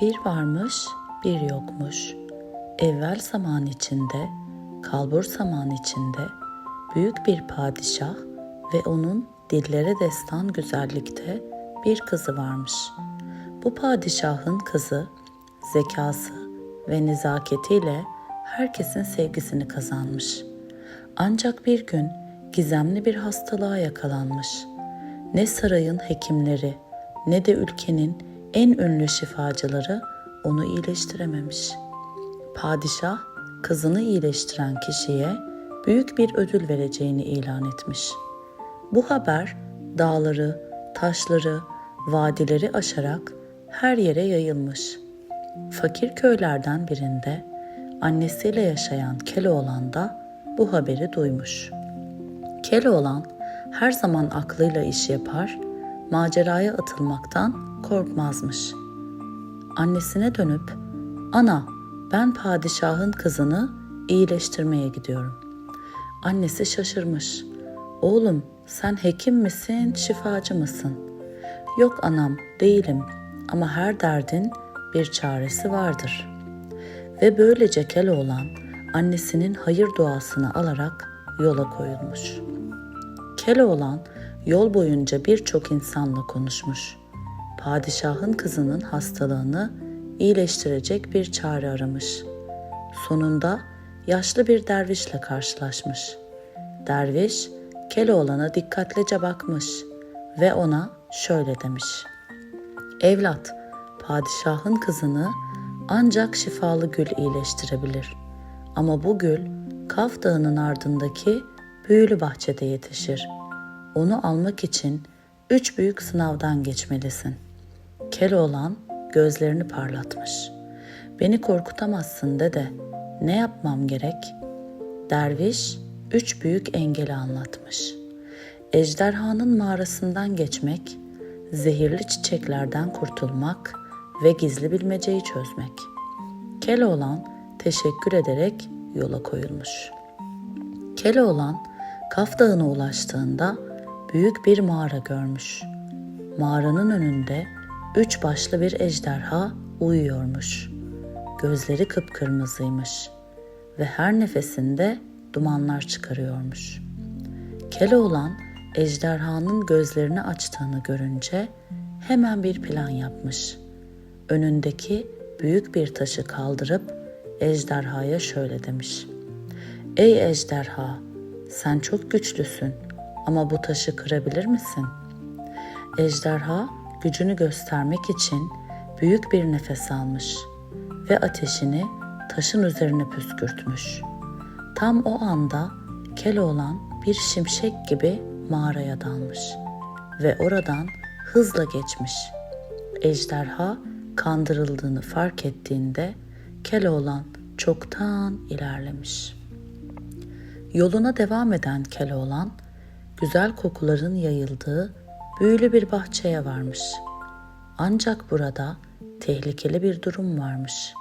Bir varmış, bir yokmuş. Evvel zaman içinde, kalbur zaman içinde büyük bir padişah ve onun dillere destan güzellikte bir kızı varmış. Bu padişahın kızı zekası ve nezaketiyle herkesin sevgisini kazanmış. Ancak bir gün gizemli bir hastalığa yakalanmış. Ne sarayın hekimleri ne de ülkenin en ünlü şifacıları onu iyileştirememiş. Padişah kızını iyileştiren kişiye büyük bir ödül vereceğini ilan etmiş. Bu haber dağları, taşları, vadileri aşarak her yere yayılmış. Fakir köylerden birinde annesiyle yaşayan Keloğlan da bu haberi duymuş. Keloğlan her zaman aklıyla iş yapar, maceraya atılmaktan korkmazmış. Annesine dönüp, "Ana, ben padişahın kızını iyileştirmeye gidiyorum." Annesi şaşırmış. "Oğlum, sen hekim misin, şifacı mısın?" "Yok anam, değilim ama her derdin bir çaresi vardır." Ve böylece Keloğlan annesinin hayır duasını alarak yola koyulmuş. Keloğlan yol boyunca birçok insanla konuşmuş. Padişahın kızının hastalığını iyileştirecek bir çare aramış. Sonunda yaşlı bir dervişle karşılaşmış. Derviş Keloğlan'a dikkatlice bakmış ve ona şöyle demiş. Evlat, padişahın kızını ancak şifalı gül iyileştirebilir. Ama bu gül Kaf Dağı'nın ardındaki büyülü bahçede yetişir. Onu almak için üç büyük sınavdan geçmelisin. Keloğlan gözlerini parlatmış. Beni korkutamazsın dede. Ne yapmam gerek? Derviş üç büyük engeli anlatmış. Ejderhanın mağarasından geçmek, zehirli çiçeklerden kurtulmak ve gizli bilmeceyi çözmek. Keloğlan teşekkür ederek yola koyulmuş. Keloğlan Kaf Dağı'na ulaştığında büyük bir mağara görmüş. Mağaranın önünde üç başlı bir ejderha uyuyormuş. Gözleri kıpkırmızıymış ve her nefesinde dumanlar çıkarıyormuş. Keloğlan ejderhanın gözlerini açtığını görünce hemen bir plan yapmış. Önündeki büyük bir taşı kaldırıp ejderhaya şöyle demiş. Ey ejderha, sen çok güçlüsün ama bu taşı kırabilir misin? Ejderha gücünü göstermek için büyük bir nefes almış ve ateşini taşın üzerine püskürtmüş. Tam o anda Keloğlan bir şimşek gibi mağaraya dalmış ve oradan hızla geçmiş. Ejderha kandırıldığını fark ettiğinde Keloğlan çoktan ilerlemiş. Yoluna devam eden Keloğlan, güzel kokuların yayıldığı büyülü bir bahçeye varmış. Ancak burada tehlikeli bir durum varmış.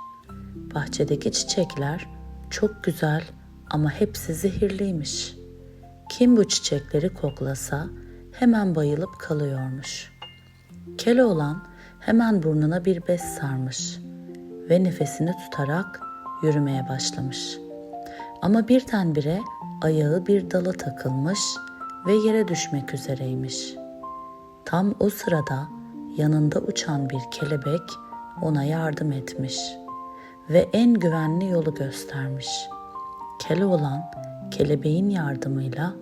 Bahçedeki çiçekler çok güzel ama hepsi zehirliymiş. Kim bu çiçekleri koklasa hemen bayılıp kalıyormuş. Keloğlan hemen burnuna bir bez sarmış ve nefesini tutarak yürümeye başlamış. Ama birdenbire ayağı bir dala takılmış ve yere düşmek üzereymiş. Tam o sırada yanında uçan bir kelebek ona yardım etmiş ve en güvenli yolu göstermiş. Keloğlan kelebeğin yardımıyla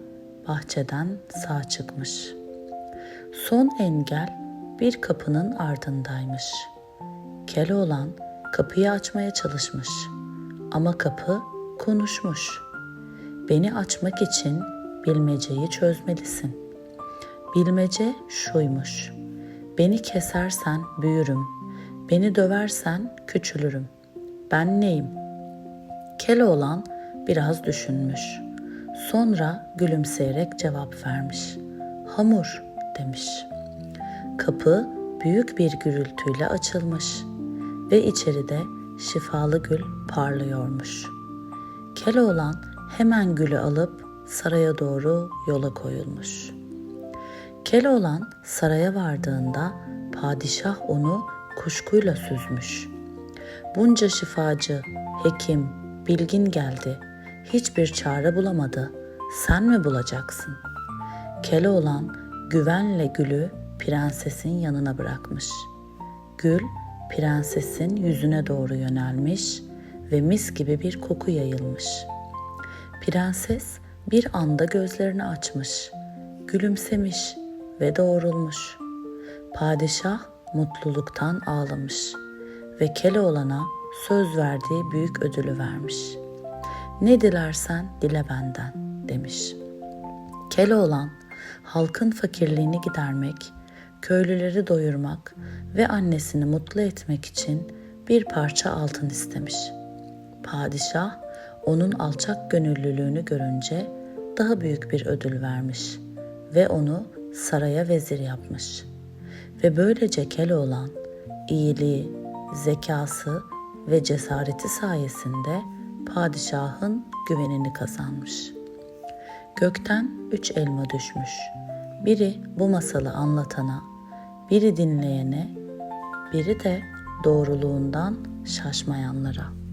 bahçeden sağ çıkmış. Son engel bir kapının ardındaymış. Keloğlan kapıyı açmaya çalışmış ama kapı konuşmuş. Beni açmak için bilmeceyi çözmelisin. Bilmece şuymuş. Beni kesersen büyürüm. Beni döversen küçülürüm. Ben neyim? Keloğlan biraz düşünmüş. Sonra gülümseyerek cevap vermiş. Hamur demiş. Kapı büyük bir gürültüyle açılmış ve içeride şifalı gül parlıyormuş. Keloğlan hemen gülü alıp saraya doğru yola koyulmuş. Keloğlan saraya vardığında padişah onu kuşkuyla süzmüş. Bunca şifacı, hekim, bilgin geldi. Hiçbir çare bulamadı. Sen mi bulacaksın? Keloğlan güvenle gülü prensesin yanına bırakmış. Gül prensesin yüzüne doğru yönelmiş ve mis gibi bir koku yayılmış. Prenses bir anda gözlerini açmış, gülümsemiş ve doğrulmuş. Padişah mutluluktan ağlamış ve Keloğlan'a söz verdiği büyük ödülü vermiş. Ne dilersen dile benden demiş. Keloğlan halkın fakirliğini gidermek, köylüleri doyurmak ve annesini mutlu etmek için bir parça altın istemiş. Padişah onun alçak gönüllülüğünü görünce daha büyük bir ödül vermiş ve onu saraya vezir yapmış. Ve böylece Keloğlan iyiliği, zekası ve cesareti sayesinde padişahın güvenini kazanmış. Gökten üç elma düşmüş. Biri bu masalı anlatana, biri dinleyene, biri de doğruluğundan şaşmayanlara.''